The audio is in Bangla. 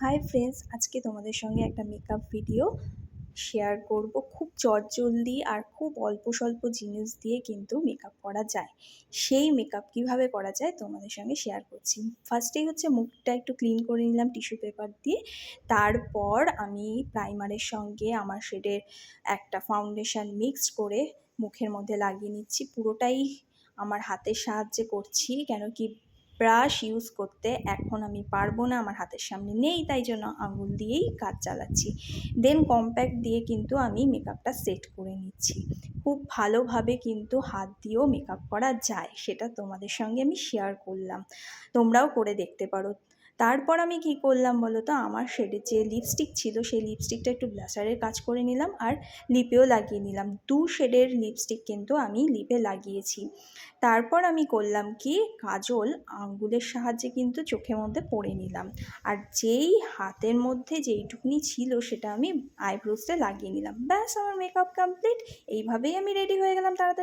হাই ফ্রেন্ডস আজকে তোমাদের সঙ্গে একটা মেকআপ ভিডিও শেয়ার করব। খুব চটজলদি আর খুব অল্প স্বল্প জিনিস দিয়ে কিন্তু মেকআপ করা যায়। সেই মেকআপ কীভাবে করা যায় তোমাদের সঙ্গে শেয়ার করছি। ফার্স্টেই হচ্ছে মুখটা একটু ক্লিন করে নিলাম টিস্যু পেপার দিয়ে। তারপর আমি প্রাইমারের সঙ্গে আমার শেডের একটা ফাউন্ডেশন মিক্সড করে মুখের মধ্যে লাগিয়ে নিচ্ছি। পুরোটাই আমার হাতের সাহায্যে করছি। কেন কি ব্রাশ ইউজ করতে এখন আমি পারব না, আমার হাতের সামনে নেই, তাই জন্য আঙুল দিয়েই কাজ চালাচ্ছি। দেন কম্প্যাক্ট দিয়ে কিন্তু আমি মেকআপটা সেট করে নিচ্ছি। খুব ভালোভাবে কিন্তু হাত দিয়েও মেকআপ করা যায়, সেটা তোমাদের সঙ্গে আমি শেয়ার করলাম। তোমরাও করে দেখতে পারো। তারপর আমি কি করলাম বলো তো? আমার শেডের যে লিপস্টিক ছিল, সেই লিপস্টিকটা একটু ব্লাশারের কাজ করে নিলাম আর লিপেও লাগিয়ে নিলাম। দু শেডের লিপস্টিক কিন্তু আমি লিপে লাগিয়েছি। তারপর আমি করলাম কি? কাজল আঙ্গুলের সাহায্যে কিন্তু চোখের মধ্যে পরে নিলাম। আর যেই হাতের মধ্যে যেইটুকুনি ছিল, সেটা আমি আইব্রোসটা লাগিয়ে নিলাম। ব্যাস, আমার মেকআপ কমপ্লিট এইভাবেই আমি রেডি হয়ে গেলাম তাড়াতাড়ি।